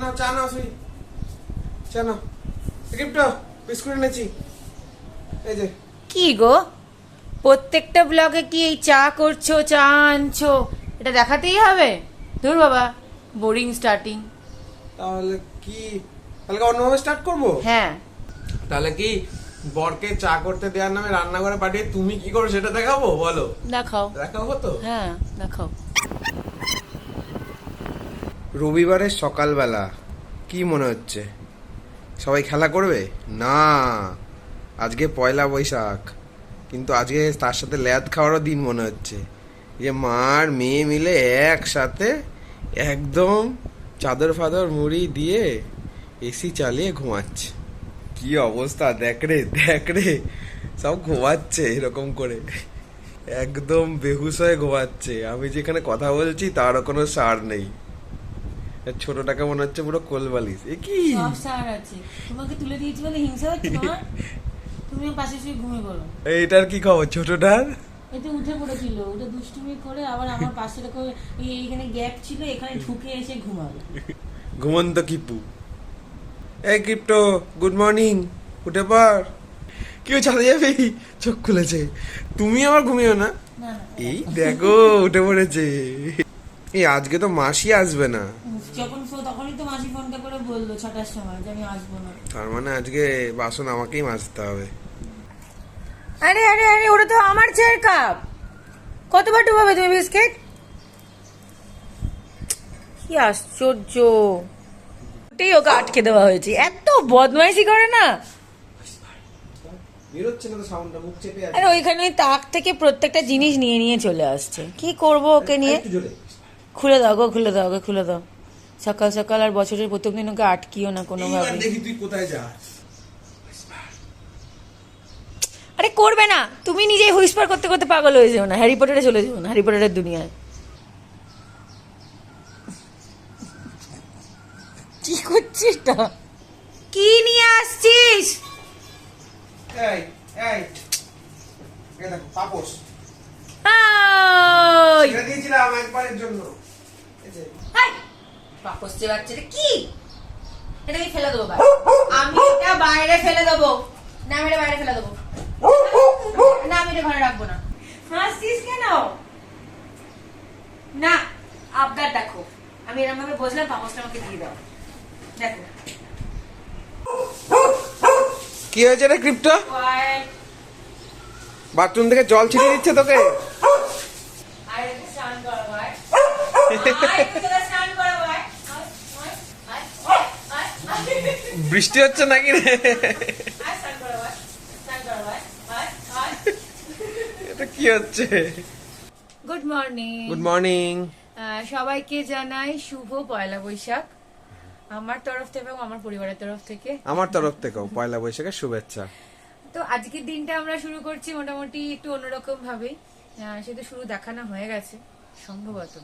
না চা নাও সুই। চা নাও। গিফট বিস্কুট এনেছি। এই যে। কি গো? প্রত্যেকটা ব্লগে কি এই চা করছ চা আনছো? এটা দেখাতেই হবে? ধুর বাবা বোরিং স্টার্টিং তাহলে কি? তাহলে কি অন্যভাবে স্টার্ট করব? হ্যাঁ। তাহলে কি বরকে চা করতে দেওয়ার নামে রান্নাঘরে পাঠিয়ে তুমি কি করো সেটা দেখাবো? বলো। দেখাও। দেখাবো তো? হ্যাঁ দেখাও। রবিবারের সকালবেলা, কি মনে হচ্ছে? সবাই খেলা করবে? না, আজকে পয়লা বৈশাখ। কিন্তু আজকে তার সাথে ল্যাদ খাওয়ারও দিন মনে হচ্ছে। যে মার মেয়ে মিলে একসাথে একদম চাদর ফাদর মুড়ি দিয়ে এসি চালিয়ে ঘুমাচ্ছে। কি অবস্থা? দেখ রে দেখ রে, সব ঘুমাচ্ছে এরকম করে। একদম বেহুশ হয়ে ঘুমাচ্ছে। আমি যেখানে কথা বলছি তারও কোনো সার নেই। আর ছোটটাকে মনে হচ্ছে? পুরো কোলবালিশ। এ কি? সব সার আছে। তোমাকে তুলে দিয়েছি বলে হিংসা হচ্ছে তুমি পাশে শুয়ে ঘুমিয়ে পড়ো। এইটার কি খবর ছোটটার? এতে উঠে পড়েছিল। উঠে দুষ্টুমি করে আবার আমার পাশে এইখানে গ্যাপ ছিল এখানে ঢুকে এসে ঘুমাবে ঘুমন্ত কিপু। এই কিপটো গুড মর্নিং উঠে পর কেউ চালা যাবে? চোখ খুলেছে। তুমি আবার ঘুমিও না? এই দেখো উঠে পড়েছে। এই আজকে তো মাসি আসবে না। যখন তখনই তো মাসি ফোনটা করে বলল ছটার সময় যে আমি আসব না। তার মানে আজকে বাসন আমাকেই মাজতে হবে। আরে আরে আরে ওটা তো আমার চায়ের কাপ কতবার ডুবাবে তুমি বিস্কিট কি আশ্চর্য। ওটাই ওকে আটকে দেওয়া হয়েছে। এত বদমাইশি করে না। আরে ওইখানে ওই তাক থেকে প্রত্যেকটা জিনিস নিয়ে নিয়ে চলে আসছে। কি করব ওকে নিয়ে? খুলে দাও গো খুলে দাও ওকে খুলে দাও। সকাল সকাল আর বছরের প্রথম দিন ওকে আটকিও না কোনোভাবে। দেখি তুই কোথায় যাস। আরে করবে না তুমি নিজেই হুইসপার করতে করতে পাগল হয়ে যাও না হ্যারি পটারে চলে যাও না হ্যারি পটারের দুনিয়ায়। কি করছিস তা? কি নিয়ে আসছিস? এই এই। এই দেখো পাপোশ ওই! ছেড়ে দিয়েছিলাম একবারের জন্য এই যে, হাই! বাচ্চাটা কি? এটা আমি ফেলে দেবো। আমি এটা বাইরে ফেলে দেবো। না আমি এটা বাইরে ফেলে দেবো। না আমি এটা ঘরে রাখব না। হাসছিস কেন? না আবদার দেখো। আমি এরকম ভাবে পাপসটা আমাকে দিয়ে দাও। দেখো। কি হয়েছে রে ক্রিপ্টো. বাথরুম থেকে জল ছিটিয়ে দিচ্ছে তোকে? স্নান করাবো, আয়। বৃষ্টি হচ্ছে নাকি রে। এটা কি হচ্ছে? গুড মর্নিং গুড মর্নিং সবাইকে জানাই শুভ পয়লা বৈশাখ। আমার তরফ থেকে এবং আমার পরিবারের তরফ থেকে। আমার তরফ থেকেও পয়লা বৈশাখের শুভেচ্ছা। তো আজকের দিনটা আমরা শুরু করছি মোটামুটি একটু অন্যরকম ভাবেই আহ, সেটা শুরু দেখানো হয়ে গেছে সম্ভবত।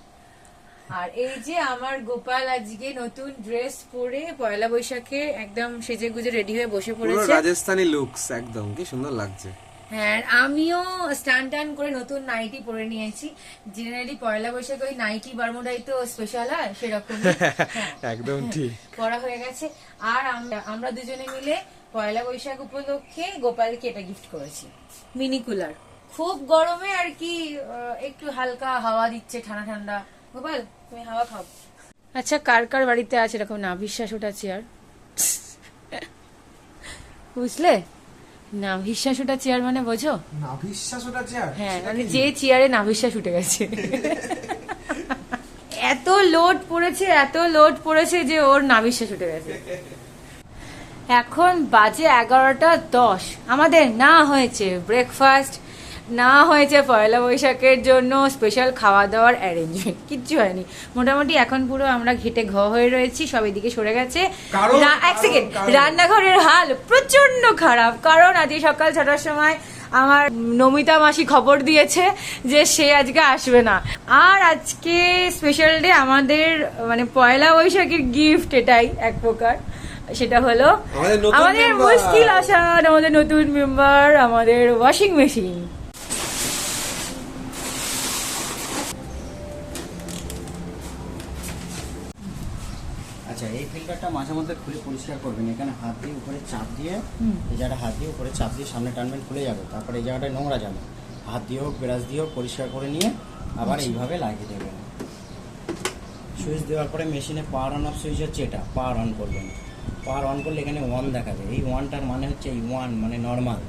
আর এই যে আমার গোপাল আজকে নতুন ড্রেস পরে পয়লা বৈশাখে একদম সেজে গুজে রেডি হয়ে বসে পড়েছে। রাজস্থানি লুকস একদম। কি সুন্দর লাগছে। হ্যাঁ আমিও স্টান টান করে নতুন নাইটি পরে নিয়েছি। জেনারেলি পয়লা বৈশাখে ওই নাইটি বারমুডাই তো স্পেশাল হয় সেরকম একদম ঠিক। পড়া হয়ে গেছে। আর আমরা আমরা দুজনে মিলে পয়লা বৈশাখ উপলক্ষে গোপালকে এটা গিফট করেছি। মিনি কুলার খুব গরমে আর কি একটু হালকা হাওয়া দিচ্ছে ঠান্ডা ঠান্ডা। গোপাল তুমি হাওয়া খাও। আচ্ছা কার কার বাড়িতে আছে? এরকম না বিশ্বাস ওটা চেয়ার বুঝলে? না বিশ্বাস ওটা চেয়ার মানে বোঝো? না বিশ্বাস ওটা চেয়ার হ্যাঁ মানে যে চেয়ারে নাভিশ্বাস উঠে গেছে। এত লোড পড়েছে এত লোড পড়েছে যে ওর নাভিশ্বাস উঠে গেছে। এখন বাজে এগারোটা দশ। আমাদের না হয়েছে ব্রেকফাস্ট না হয়েছে পয়লা বৈশাখের জন্য স্পেশাল খাওয়া দাওয়ার অ্যারেঞ্জমেন্ট কিচ্ছু হয়নি। মোটামুটি এখন পুরো আমরা ঘেটে ঘ হয়ে রয়েছি সব এদিকে সরে গেছে। এক সেকেন্ড রান্নাঘরের হাল প্রচণ্ড খারাপ কারণ আজকে সকাল ছটার সময় আমার নমিতা মাসি খবর দিয়েছে যে সে আজকে আসবে না। আর আজকে স্পেশাল ডে আমাদের মানে পয়লা বৈশাখের গিফট এটাই এক প্রকার সেটা হলো আমাদের। মুশকিল আসান আমাদের নতুন মেম্বার আমাদের ওয়াশিং মেশিন আচ্ছা এই ফিল্টারটা মাঝে মধ্যে খুলে পরিষ্কার করবেন। এখানে হাত দিয়ে উপরে চাপ দিয়ে এই জায়গাটা হাত দিয়ে উপরে চাপ দিয়ে সামনে টানবেন খুলে যাবে। তারপরে এই জায়গাটায় নোংরা যাবে। হাত দিয়ে হোক ব্রাশ দিয়ে হোক পরিষ্কার করে নিয়ে আবার এইভাবে লাগিয়ে দেবেন। সুইচ দেওয়ার পরে মেশিনে পাওয়ার অন অফ সুইচ হচ্ছে এটা পাওয়ার অন করবেন। পাওয়ার অন করলে এখানে ওয়ান দেখা দেখাবে এই ওয়ানটার মানে হচ্ছে এই ওয়ান মানে নর্মাল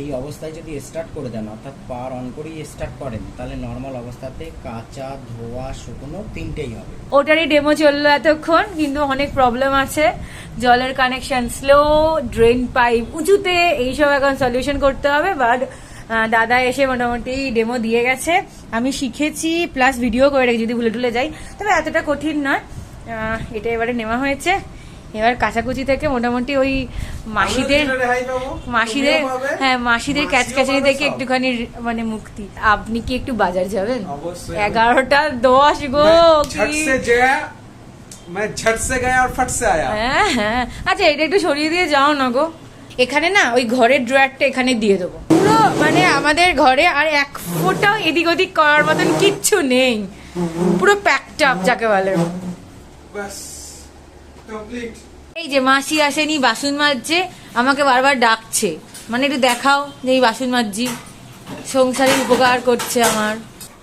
এই অবস্থায় যদি স্টার্ট করে দেন, অর্থাৎ পাওয়ার অন করেই স্টার্ট করেন, তাহলে নর্মাল অবস্থাতে কাঁচা, ধোয়া, শুকনো তিনটেই হবে। ওটারই ডেমো চলল এতক্ষণ, কিন্তু অনেক প্রবলেম আছে। জলের কানেকশন স্লো ড্রেন পাইপ উঁচুতে, এইসব এখন সলিউশন করতে হবে বাট দাদা এসে মোটামুটি ডেমো দিয়ে গেছে। আমি শিখেছি প্লাস ভিডিও করে যদি ভুলে টুলে যাই, তবে এতটা কঠিন নয়। এটা এবারে নেওয়া হয়েছে। এবার কাছাকুচি থেকে মোটামুটি ওই মাসিদের মাসিদের হ্যাঁ মাসিদের ক্যাচকাচারি দেখে একটুখানি মানে মুক্তি। আপনি কি একটু বাজার যাবেন? এগারোটা দশ গো হ্যাঁ, হ্যাঁ। আচ্ছা এটা একটু সরিয়ে দিয়ে যাও না গো। এখানে না ওই ঘরের ড্রয়ারটা এখানে দিয়ে দেবো। পুরো মানে আমাদের ঘরে আর এক ফোটাও এদিক ওদিক করার মতন কিচ্ছু নেই। পুরো প্যাকটা যাকে বলে। ব্যাস এই যে মাসি আসেনি বাসন মাজছে আমাকে বারবার ডাকছে। মানে একটু দেখাও যে এই বাসন মাজছি। সংসারে উপকার করছে আমার।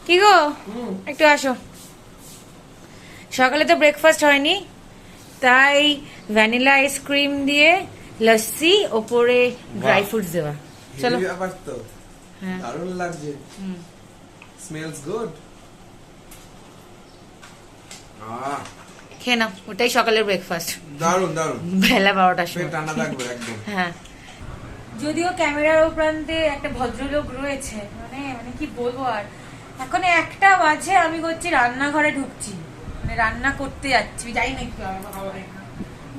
কি গো? একটু আসো। সকালে তো ব্রেকফাস্ট হয়নি। তাই ভ্যানিলা আইসক্রিম দিয়ে লস্যি ওপরে ড্রাই ফ্রুটস দেওয়া। চলো। হ্যাঁ। দারুণ লাগছে। Smells good ah. খেয়ে নাও ওটাই সকালের ব্রেকফাস্ট দারুণ দারুণ। বেলা বারোটার সময়। ঠান্ডা থাকবে একদম। হ্যাঁ। যদিও ক্যামেরার উপরান্তে একটা ভদ্রলোক রয়েছে মানে মানে কি বলব আর? এখন একটা বাজে আমি করছি রান্নাঘরে ঢুকছি। মানে রান্না করতে যাচ্ছি যাই না একটু আমার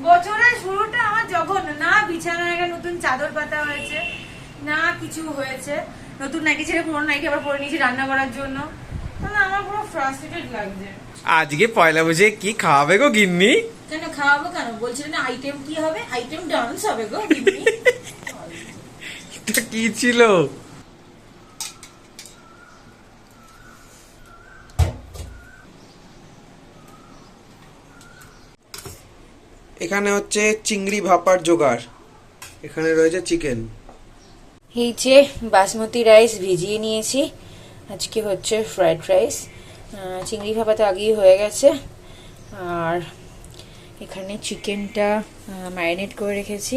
বছরের শুরুটা আমার জঘন্য। না বিছানায় একটা নতুন চাদর পাতা হয়েছে না কিছু হয়েছে। নতুন নাইটি ছেড়ে পুরোনো নাইটি আবার পরে নিয়েছি রান্না করার জন্য। তাহলে আমার পুরো ফ্রাস্ট্রেটেড লাগছে। আজকে পয়লা বুঝে কি খাওয়াবে গো গিন্নি? কেন খাওয়াবো কেন? বলছিলেন আইটেম কি হবে? আইটেম ডান্স হবে গো। এটা কি ছিল? এখানে হচ্ছে চিংড়ি ভাপার জোগাড়। এখানে রয়েছে চিকেন এই যে বাসমতি রাইস ভিজিয়ে নিয়েছি। আজকে হচ্ছে ফ্রাইড রাইস চিংড়ি ভাপা তো আগেই হয়ে গেছে। আর এখানে চিকেনটা ম্যারিনেট করে রেখেছি।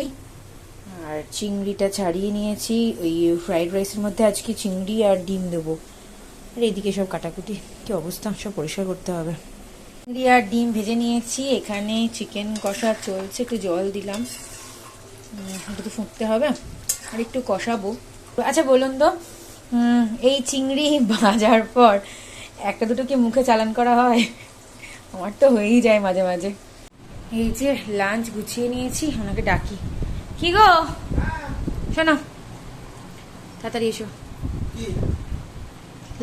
আর চিংড়িটা ছাড়িয়ে নিয়েছি। ওই ফ্রাইড রাইসের মধ্যে আজকে চিংড়ি আর ডিম দেবো। আর এইদিকে সব কাটাকুটি। কি অবস্থা? সব পরিষ্কার করতে হবে। চিংড়ি আর ডিম ভেজে নিয়েছি। এখানে চিকেন কষা চলছে। একটু জল দিলাম। একটু তো ফুটতে হবে। আর একটু কষাবো। আচ্ছা বলুন তো। এই চিংড়ি ভাজার পর একটা দুটো কি মুখে চালান করা হয়? আমার তো হয়েই যায় মাঝে মাঝে। এই যে লাঞ্চ গুছিয়ে নিয়েছি ওনাকে ডাকি। কি গো? শোনো তাড়াতাড়ি এসো।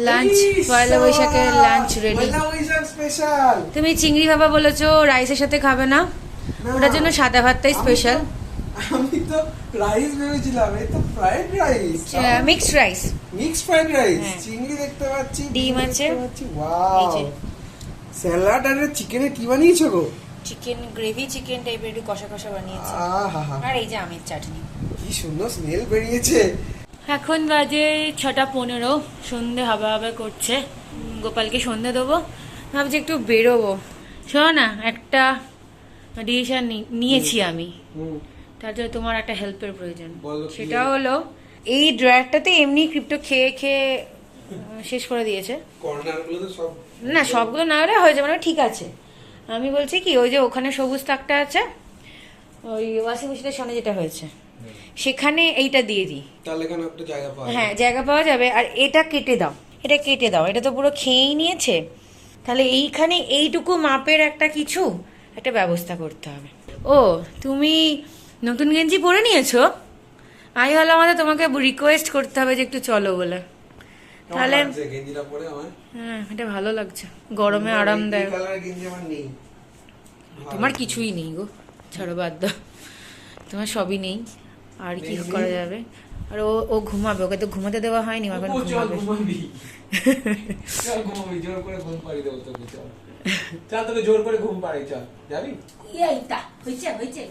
লাঞ্চ পয়লা বৈশাখের লাঞ্চ রেডি তুমি চিংড়ি ভাপা বলেছ রাইসের সাথে খাবে না? ওটার জন্য সাদা ভাতটাই স্পেশাল আমি তো রাইস ভেবেছিলাম এই তো fried rice mixed rice mix fried rice হ্যাঁ। চিংড়ি দেখতে পাচ্ছি ডিম আছে। ওয়াও স্যালাড আর চিকেনে কি বানিয়েছো গো? চিকেন গ্রেভি চিকেন টাইপের একটু কষা কষা বানিয়েছি। আর এই যে আমের চাটনি। কি সুন্দর স্মেল বেরিয়েছে। এখন বাজে ছটা পনেরো সন্ধে হাবা হাবা করছে। গোপালকে সন্ধে দেবো ভাবছি একটু বেরোবো। শোনো না একটা ডিসিশন নিয়েছি আমি। হুম। তার জন্য তোমার একটা হেল্পের প্রয়োজন। সেটা হলো এই ড্রয়ারটাতে এমনি ক্রিপ্টো খেয়ে খেয়ে শেষ করে দিয়েছে। না সবগুলো না হলে হয়ে যাবে মানে ঠিক আছে। আমি বলছি কি ওই যে ওখানে সবুজ তাকটা আছে ওই ওয়াশিং মেশিনের সামনে যেটা হয়েছে সেখানে এইটা দিয়ে দিই। তাহলে এখানে একটা জায়গা পাওয়া হ্যাঁ জায়গা পাওয়া যাবে আর এটা কেটে দাও এটা কেটে দাও এটা তো পুরো খেয়েই নিয়েছে। তাহলে এইখানে এইটুকু মাপের একটা কিছু একটা ব্যবস্থা করতে হবে। ও তুমি নতুন গেঞ্জি পরে নিয়েছো? আমি হলো আমাদের তোমাকে রিকোয়েস্ট করতে হবে যে একটু চলো বলে। তাহলে হ্যাঁ এটা ভালো লাগছে। গরমে আরাম নেই। তোমার কিছুই নেই গো। ছাড়ো বাদ দাও। তোমার সবই নেই। আর কি করা যাবে? আর ও ও ঘুমাবে ওকে তো ঘুমাতে দেওয়া হয়নি এখন ঘুমাবে। জোর করে ঘুম পাড়ি দেবো তোকে চল। চল তোকে জোর করে ঘুম পাড়ি চল। যাবি? এইটা হয়েছে হয়েছে।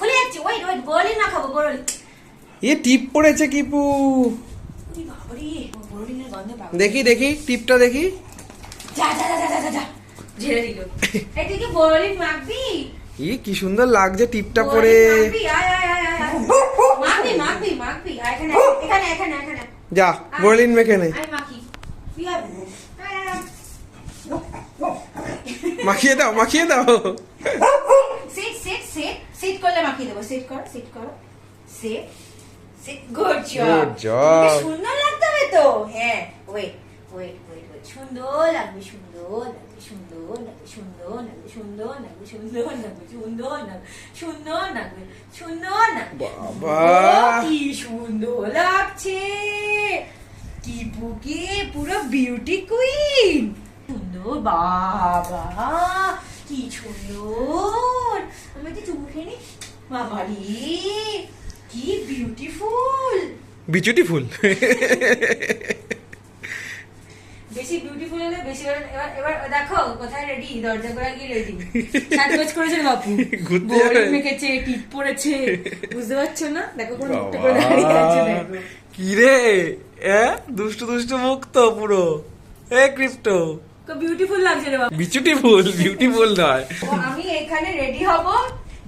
খুলে যাচ্ছে। ওয়েট ওয়েট না খাব এ টিপ পড়েছে কিপু। দেখি দেখি টিপটা দেখি। যা যা যা যা যা যা ঝেড়ে দিল। কি মাখবি ই কি সুন্দর লাগছে টিপটা পরে যা বলিন মেখে মাখিয়ে দাও মাখিয়ে দাও। মাখিয়ে দেবো। সিট কর সিট কর। Sit sit good job. সুন্দর লাগতে হবে তো? হ্যাঁ ওয়েট ওয়েট ওয়েট ওয়েট সুন্দর লাগবে সুন্দর লাগবে সুন্দর লাগবে সুন্দর লাগবে সুন্দর লাগবে সুন্দর লাগবে সুন্দর লাগবে সুন্দর লাগবে সুন্দর লাগবে। কি সুন্দর লাগছে। কি পুকি পুরো বিউটি কুইন সুন্দর বাবা। কি সুন্দর। আমি একটু চুমু খেয়ে নি বাবারি কি বিউটিফুল। বেশি বিউটিফুল হলে বেশি এবার এবার দেখো কোথায় রেডি দরজা করে গিয়ে রেডি সাজগোজ করেছেন বাপু। মেখেছে টিপ পড়েছে। বুঝতে পারছ না? দেখো কোন মুখটা করে দাঁড়িয়ে আছে দেখো। কি রে? এ? দুষ্টু দুষ্টু মুখ তো পুরো। এ ক্রিপ্টো। বিউটিফুল লাগছে রে বাপু। বিচুটি ফুল বিউটিফুল নয়। আমি এখানে রেডি হব।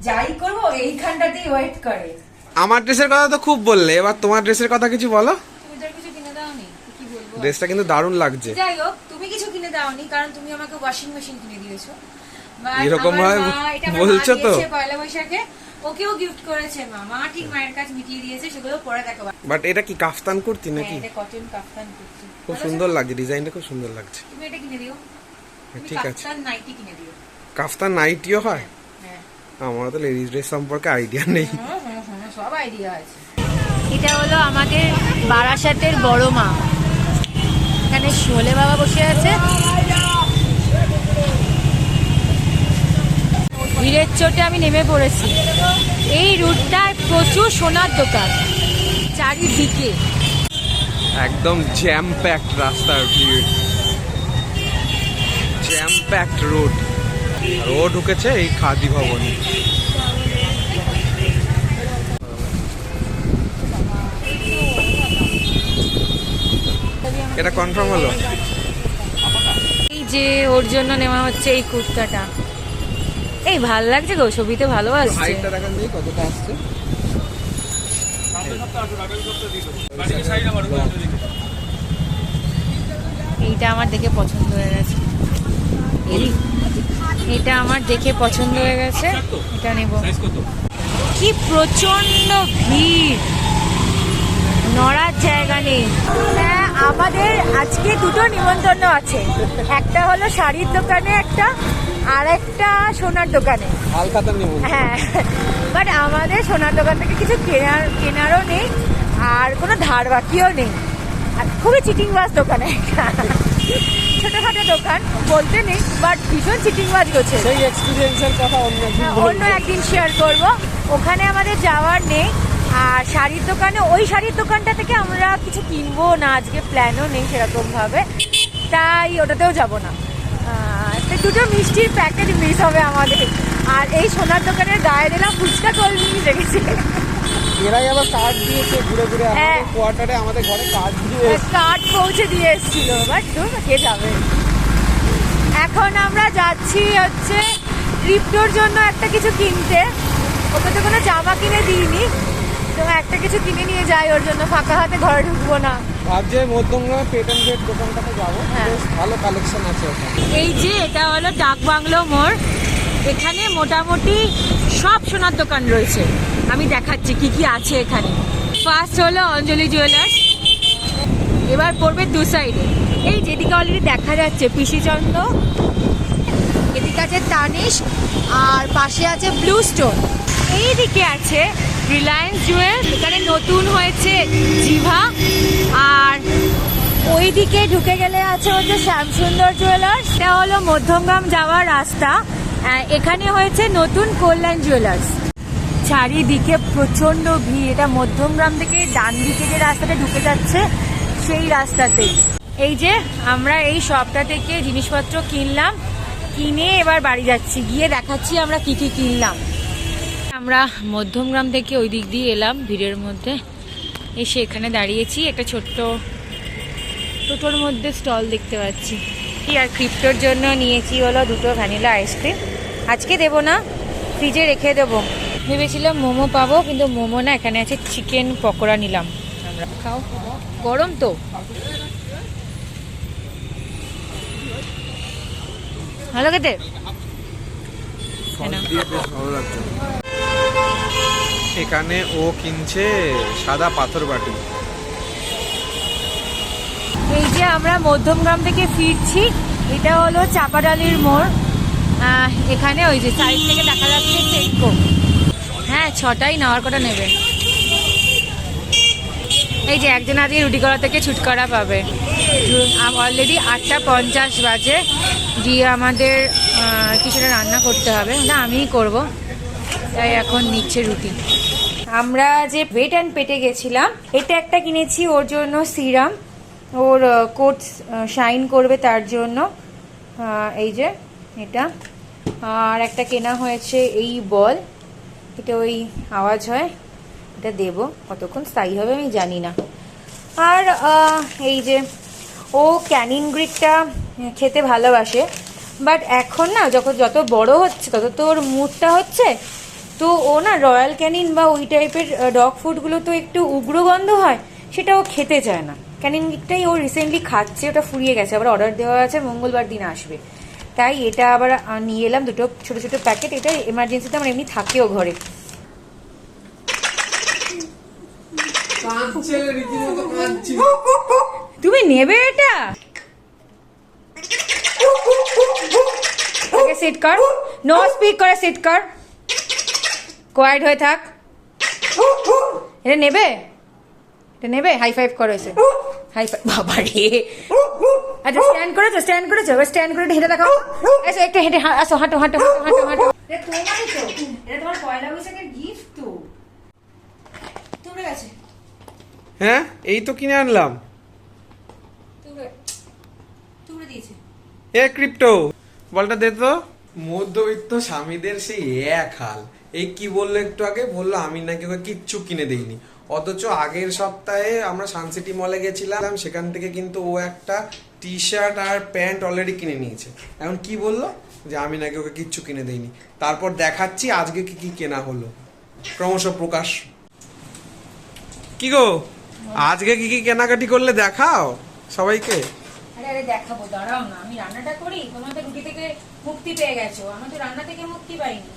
যাই করব এইখানটাতেই ওয়েট করে। আমার ড্রেসের কথা তো খুব বললে এবার তোমার ড্রেসের কথা কিছু বলো? তুমি তো আর কিছু কিনে দাওনি? কি বলব? ড্রেসটা কিন্তু দারুণ লাগছে। যাই হোক তুমি কিছু কিনে দাওনি কারণ তুমি আমাকে ওয়াশিং মেশিন কিনে দিয়েছ। এরকম ভাবে বলছো তো? পয়লা বৈশাখে। ওকেও গিফট করেছে মা। মা ঠিক মায়ের কাছে মিটিয়ে দিয়েছে সেগুলো পরে দেখো বাট এটা কি কাফতান কুর্তি হ্যাঁ, নাকি? এটা কটন কাফতান কুর্তি। খুব সুন্দর? লাগছে ডিজাইনটা খুব সুন্দর লাগছে। তুমি এটা কিনে দিও। ঠিক আছে। কাফতান নাইটি কিনে দিও। কাফতান নাইটিও হয়? হ্যাঁ। আমার তো লেডিস ড্রেস সম্পর্কে আইডিয়া নেই। হুম, হুম, হুম, সব আইডিয়া আছে। এটা হলো আমাদের বারাসাতের বড় মা। এখানে শোলে বাবা বসে আছে। ভিড়ের চোটে আমি নেমে পড়েছি। এই রুটটায় প্রচুর সোনার দোকান। চারিদিকে। একদম জ্যাম প্যাকড রাস্তার ভিড়। জ্যাম প্যাকড রোড আর ও ঢুকেছে এই খাদি ভবনে। এটা কনফার্ম হলো? এই যে ওর জন্য নেওয়া হচ্ছে এই কুর্তাটা। এই ভালো লাগছে গো ছবিতে ভালো আসছে হাইটটা দেখান দিই কতটা আসছে। এইটা আমার দেখে পছন্দ হয়ে গেছে। এই এটা আমার দেখে পছন্দ হয়ে গেছে। এটা নেব। কি প্রচণ্ড ভিড়। নড়ার জায়গা নেই। হ্যাঁ আমাদের আজকে দুটো নিমন্ত্রণ আছে। একটা হলো শাড়ির দোকানে একটা আর একটা সোনার দোকানে। হ্যাঁ বাট আমাদের সোনার দোকান থেকে কিছু কেনার কেনারও নেই আর কোনো ধার বাকিও নেই। আর খুবই চিটিং বাজ দোকানে। ছোটখাটো দোকান বলতে নেই বাট ভীষণ চিটিং বাজ গোছে সেই এক্সপিরিয়েন্সের কথা অন্য একদিন হ্যাঁ, অন্য একদিন শেয়ার করব। ওখানে আমাদের যাওয়ার নেই আর শাড়ির দোকানে ওই শাড়ির দোকানটা থেকে আমরা কিছু কিনবো না আজকে প্ল্যানও নেই সেরকম ভাবে তাই ওটাতেও যাব না। দুটো মিষ্টির প্যাকেট মিস হবে আমাদের। আর এই সোনার দোকানের গায়ে দিলাম ফুচকা কোল্ড ড্রিঙ্কস রেখেছে। এরাই আবার কার্ড দিয়েছে ঘুরে ঘুরে হ্যাঁ। আমাদের কোয়ার্টারে আমাদের ঘরে কার্ড দিয়ে কার্ড পৌঁছে দিয়ে এসেছিল বাট কে যাবে? এখন আমরা যাচ্ছি হচ্ছে রিপ্টোর জন্য একটা কিছু কিনতে। ওকে তো কোনো জামা কিনে দিইনি তো একটা কিছু কিনে নিয়ে যাই ওর জন্য ফাঁকা হাতে ঘরে ঢুকবো না। ভাবছে মধ্যমগ্রামে পেট অ্যান্ড গেট দোকানটাতে যাব হ্যাঁ। বেশ ভালো কালেকশন আছে এই যে এটা হলো ডাক বাংলো মোড়। এখানে মোটামুটি সব সোনার দোকান রয়েছে। আমি দেখাচ্ছি কি কি আছে এখানে। ফার্স্ট হলো অঞ্জলি জুয়েলার্স এবার পড়বে দু সাইডে এই যেদিকে অলরেডি দেখা যাচ্ছে পিসিচন্দ্র এদিকে আছে তানিশ আর পাশে আছে ব্লু স্টোন এইদিকে আছে রিলায়েন্স জুয়েল এখানে নতুন হয়েছে জিভা, আর ওইদিকে ঢুকে গেলে আছে হচ্ছে শ্যামসুন্দর জুয়েলার্স এটা হলো মধ্যমগ্রাম যাওয়ার রাস্তা। এখানে হয়েছে নতুন কল্যাণ জুয়েলার্স চারিদিকে প্রচণ্ড ভিড়। এটা মধ্যমগ্রাম থেকে ডান দিকে যে রাস্তাটা ঢুকে যাচ্ছে, সেই রাস্তাতে এই যে আমরা এই শপটা থেকে জিনিসপত্র কিনলাম, কিনে এবার বাড়ি যাচ্ছি। গিয়ে দেখাচ্ছি আমরা কি কি কিনলাম। আমরা মধ্যমগ্রাম থেকে ওই দিক দিয়ে এলাম ভিড়ের মধ্যে। এসে এখানে দাঁড়িয়েছি, একটা ছোট্ট টোটোর মধ্যে স্টল দেখতে পাচ্ছি। কি আর ক্রিপ্টোর জন্য নিয়েছি হলো দুটো ভ্যানিলা আইসক্রিম। আজকে দেবো না, ফ্রিজে রেখে দেবো। ভেবেছিলাম মোমো পাবো, কিন্তু মোমো না, এখানে আছে চিকেন পকোড়া নিলাম। খাও। গরম তো। ভালো খেতে? এখানে ও কিনছে সাদা পাথর বাটি যে আমরা মধ্যমগ্রাম থেকে ফিরছি। এটা হলো চাপাডালির মোড়। এখানে ওই যে সাইড থেকে দেখা যাচ্ছে সেটকো হ্যাঁ ছটাই নেওয়ার কটা নেবে। এই যে একজন আজকে রুটি করা থেকে ছুটকারা পাবে। অলরেডি আটটা পঞ্চাশ বাজে। গিয়ে আমাদের কিছুটা রান্না করতে হবে। না, আমিই করব। তাই এখন নিচ্ছে রুটি। আমরা যে ওয়েট অ্যান্ড পেটে গেছিলাম, এটা একটা কিনেছি ওর জন্য সিরাম। ওর কোট শাইন করবে তার জন্য। এই যে এটা। আর একটা কেনা হয়েছে এই বল। এটা ওই আওয়াজ হয়, এটা দেব কতক্ষণ, স্থায়ী হবে আমি জানি না। আর এই যে ও ক্যানিন গ্রিকটা খেতে ভালোবাসে বাট এখন না যখন যত বড় হচ্ছে, তত তো ওর মুডটা হচ্ছে, তো ও না রয়্যাল ক্যানিন বা ওই টাইপের ডগ ফুডগুলো তো একটু উগ্র গন্ধ হয়, সেটা ও খেতে চায় না। গ্রিকটাই ও রিসেন্টলি খাচ্ছে ওটা ফুরিয়ে গেছে আবার অর্ডার দেওয়া আছে মঙ্গলবার দিন আসবে। তাই এটা আবার নিয়ে এলাম দুটো ছোট ছোট প্যাকেট এটা এমার্জেন্সিতে আমার এমনি থাকেও ঘরে। তুমি নেবে এটা? আগে সিট কর। নো স্পিক করে সিট কর। কোয়াইট হয়ে থাক। এটা নেবে? এটা নেবে? হাই ফাইভ করো এসে। হাই বাবা রে। আচ্ছা স্ট্যান্ড করেছ স্ট্যান্ড করেছ এবার স্ট্যান্ড করে হেঁটে দেখাও। এসো একটু হেঁটে আসো হাঁটো হাঁটো হাঁটো হাঁটো হাঁটো। তোমারই তো। এটা তোমার পয়লা বৈশাখের গিফট তো। তুলে গেছে? হ্যাঁ এই তো কিনে আনলাম। এ ক্রিপ্টো। বলটা দে তো। মধ্যবিত্ত স্বামীদের সেই এক হাল। এই কি বলল একটু আগে? বলল আমি নাকি ওকে কিচ্ছু কিনে দেইনি। অথচ আগের সপ্তাহে আমরা সানসিটি মলে গেছিলাম সেখান থেকে কিন্তু ও একটা টি শার্ট আর প্যান্ট অলরেডি কিনে নিয়েছে। এখন কি বলল? যে আমি নাকি ওকে কিচ্ছু কিনে দেইনি। তারপর দেখাচ্ছি আজকে কি কি কেনা হলো। ক্রমশ প্রকাশ। কি গো? আজকে কি কি কেনাকাটি করলে দেখাও সবাইকে? আরে আরে দেখাবো দাঁড়াও না। আমি রান্নাটা করি? তোমরা তো রুটি থেকে মুক্তি পেয়ে গেছো। আমি তো রান্না থেকে মুক্তি পাইনি।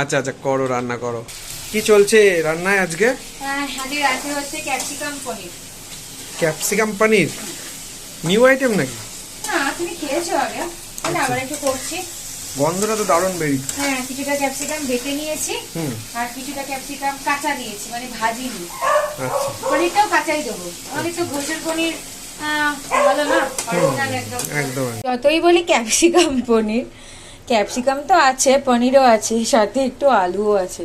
আচ্ছা আচ্ছা করো রান্না করো। কি চলছে রান্নায় আজকে? হ্যাঁ আজকে রাতে হচ্ছে capsicum paneer. Capsicum paneer? New item নাকি? না তুমি খেয়েছো আগে। তাহলে আবার একটু করছি। গন্ধটা তো দারুণ বেরি হ্যাঁ কিছুটা ক্যাপসিকাম বেটে নিয়েছি আর কিছুটা ক্যাপসিকাম কাঁচা দিয়েছি মানে ভাজিনি আচ্ছা। পনিরটাও কাঁচাই দেবো। আমাদের তো ঘোষের পনির আহ, না? একদম একদম। যতই বলি ক্যাপসিকাম পনির ক্যাপসিকাম তো আছে পনিরও আছে সাথে একটু আলুও আছে।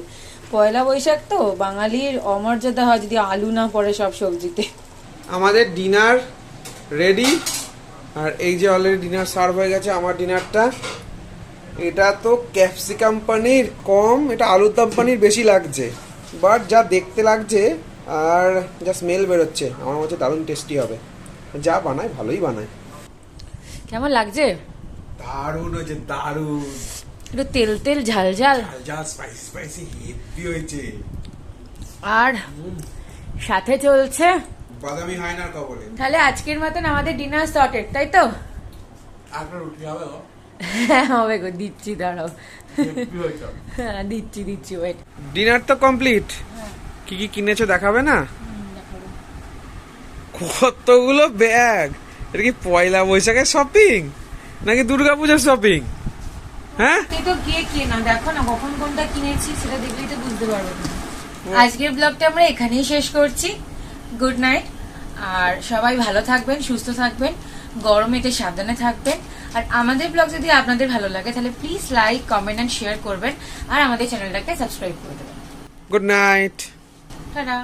পয়লা বৈশাখ তো বাঙালির অমর্যাদা হয় যদি আলু না পড়ে সব সবজিতে। আমাদের ডিনার রেডি আর এই যে অলরেডি ডিনার সার্ভ হয়ে গেছে আমার ডিনারটা। এটা তো ক্যাপসিকাম পানির কম এটা আলুর দম পানির বেশি লাগছে। বাট যা দেখতে লাগছে আর যা স্মেল বেরোচ্ছে আমার মনে হচ্ছে দারুণ টেস্টি হবে। যা বানায় ভালোই বানায়। কেমন লাগছে? দারুণ হয়েছে দারুণ। একটু তেল তেল ঝাল ঝাল। স্পাইসি স্পাইসি হেভি হয়েছে। আর সাথে চলছে বাদামি হায়নার কবলে। তাহলে আজকের মতন আমাদের ডিনার সর্টেড তাই তো? আপনার রুটি হবে হ্যাঁ হবে গো দিচ্ছি দাঁড়াও। হ্যাঁ দিচ্ছি দিচ্ছি ওয়েট ডিনার তো কমপ্লিট কি কি কিনেছো দেখাবে না? কতগুলো ব্যাগ এটা কি পয়লা বৈশাখের শপিং নাকি দুর্গাপূজার শপিং হ্যাঁ? তুই তো গিয়ে কিনে না দেখো না কখন কোনটা কিনেছি সেটা দেখলেই তো বুঝতে পারবে। আজকের ব্লগটা আমরা এখানেই শেষ করছি। গুড নাইট আর সবাই ভালো থাকবেন সুস্থ থাকবেন গরমে একটু সাবধানে থাকবেন। আর আমাদের ব্লগ যদি আপনাদের ভালো লাগে তাহলে please like comment and share করবেন। আর আমাদের চ্যানেলটাকে সাবস্ক্রাইব করে দেবেন। Good night tata